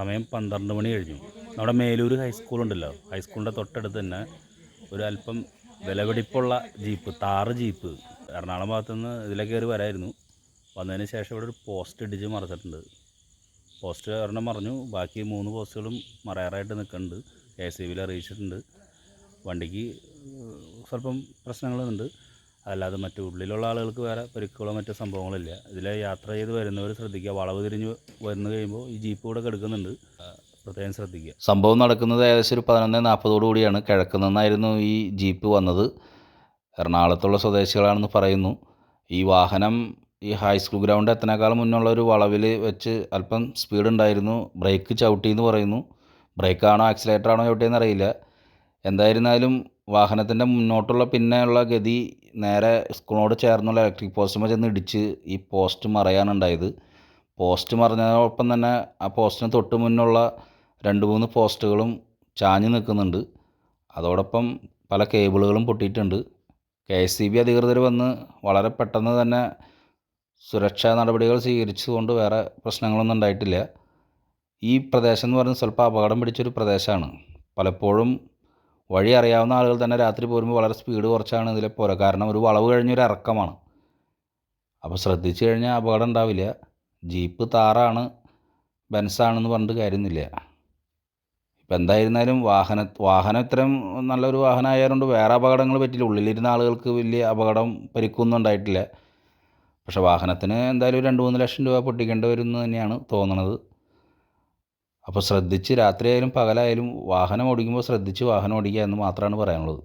സമയം പന്ത്രണ്ട് മണി കഴിഞ്ഞു. നമ്മുടെ മേലൂർ ഹൈസ്കൂളുണ്ടല്ലോ ഹൈസ്കൂളിന്റെ തൊട്ടടുത്ത് തന്നെ ഒരു അല്പം വിലപിടിപ്പുള്ള ജീപ്പ് താറ് ജീപ്പ് എറണാകുളം ഭാഗത്തുനിന്ന് ഇതിലെ കയറി വരായിരുന്നു. വന്നതിന് ശേഷം ഇവിടെ ഒരു പോസ്റ്റ് ഇടിച്ച് മറിച്ചിട്ടുണ്ട്. പോസ്റ്റ് ഒരെണ്ണം മറിഞ്ഞു. ബാക്കി മൂന്ന് പോസ്റ്റുകളും മറയാറായിട്ട് നിൽക്കുന്നുണ്ട്. കെ എസ് ഇ ബിയിൽ അറിയിച്ചിട്ടുണ്ട്. വണ്ടിക്ക് സ്വല്പം പ്രശ്നങ്ങളുണ്ട്. അല്ലാതെ മറ്റു ഉള്ളിലുള്ള ആളുകൾക്ക് വേറെ പരിക്കുകളോ മറ്റു സംഭവങ്ങളില്ല. ഇതിൽ യാത്ര ചെയ്ത് വരുന്നവർ ശ്രദ്ധിക്കുക. വളവ് തിരിഞ്ഞ് വന്നു കഴിയുമ്പോൾ ഈ ജീപ്പ് കൂടെ കിടക്കുന്നുണ്ട്. പ്രത്യേകം ശ്രദ്ധിക്കുക. സംഭവം നടക്കുന്നത് ഏകദേശം ഒരു പതിനൊന്ന് നാൽപ്പതോടു കൂടിയാണ്. കിഴക്ക് നിന്നായിരുന്നു ഈ ജീപ്പ് വന്നത്. എറണാകുളത്തുള്ള സ്വദേശികളാണെന്ന് പറയുന്നു. ഈ വാഹനം ഈ ഹൈസ്കൂൾ ഗ്രൗണ്ട് എത്തനേക്കാൾ മുന്നുള്ള ഒരു വളവിൽ വെച്ച് അല്പം സ്പീഡ് ഉണ്ടായിരുന്നു. ബ്രേക്ക് ചവിട്ടി എന്ന് പറയുന്നു. ബ്രേക്കാണോ ആക്സിലേറ്ററാണോ ചവിട്ടിയെന്ന് അറിയില്ല. എന്തായിരുന്നാലും വാഹനത്തിന്റെ മുന്നോട്ടുള്ള പിന്നെയുള്ള ഗതി നേരെ സ്കൂളിനോട് ചേർന്നുള്ള ഇലക്ട്രിക് പോസ്റ്റുമ്പോൾ ചെന്ന് ഇടിച്ച് ഈ പോസ്റ്റ് മറയാനുണ്ടായത്. പോസ്റ്റ് മറിഞ്ഞതോടൊപ്പം തന്നെ ആ പോസ്റ്റിന് തൊട്ട് മുന്നുള്ള രണ്ട് മൂന്ന് പോസ്റ്റുകളും ചാഞ്ഞ് നിൽക്കുന്നുണ്ട്. അതോടൊപ്പം പല കേബിളുകളും പൊട്ടിയിട്ടുണ്ട്. കെ എസ് സി ബി അധികൃതർ വന്ന് വളരെ പെട്ടെന്ന് തന്നെ സുരക്ഷാ നടപടികൾ സ്വീകരിച്ചുകൊണ്ട് വേറെ പ്രശ്നങ്ങളൊന്നും ഉണ്ടായിട്ടില്ല. ഈ പ്രദേശം എന്ന് പറയുന്നത് സ്വല്പം അപകടം പിടിച്ചൊരു പ്രദേശമാണ്. പലപ്പോഴും വഴി അറിയാവുന്ന ആളുകൾ തന്നെ രാത്രി പോരുമ്പോൾ വളരെ സ്പീഡ് കുറച്ചാണ് ഇതിലെ പോരാ. കാരണം ഒരു വളവ് കഴിഞ്ഞൊരു ഇറക്കമാണ്. അപ്പോൾ ശ്രദ്ധിച്ചു കഴിഞ്ഞാൽ അപകടം ഉണ്ടാവില്ല. ജീപ്പ് താറാണ് ബെൻസാണെന്ന് പറഞ്ഞിട്ട് കാര്യമൊന്നുമില്ല. ഇപ്പം എന്തായിരുന്നാലും വാഹന വാഹനം ഇത്രയും നല്ലൊരു വാഹനം ആയതുകൊണ്ട് വേറെ അപകടങ്ങൾ പറ്റില്ല. ഉള്ളിലിരുന്ന ആളുകൾക്ക് വലിയ അപകടം പരിക്കൊന്നും ഉണ്ടായിട്ടില്ല. പക്ഷേ വാഹനത്തിന് എന്തായാലും രണ്ട് മൂന്ന് ലക്ഷം രൂപ പൊട്ടിക്കേണ്ടി വരും എന്ന് തന്നെയാണ് തോന്നണത്. അപ്പോൾ ശ്രദ്ധിച്ച് രാത്രിയായാലും പകലായാലും വാഹനം ഓടിക്കുമ്പോൾ ശ്രദ്ധിച്ച് വാഹനം ഓടിക്കുക എന്ന് മാത്രമാണ് പറയാനുള്ളത്.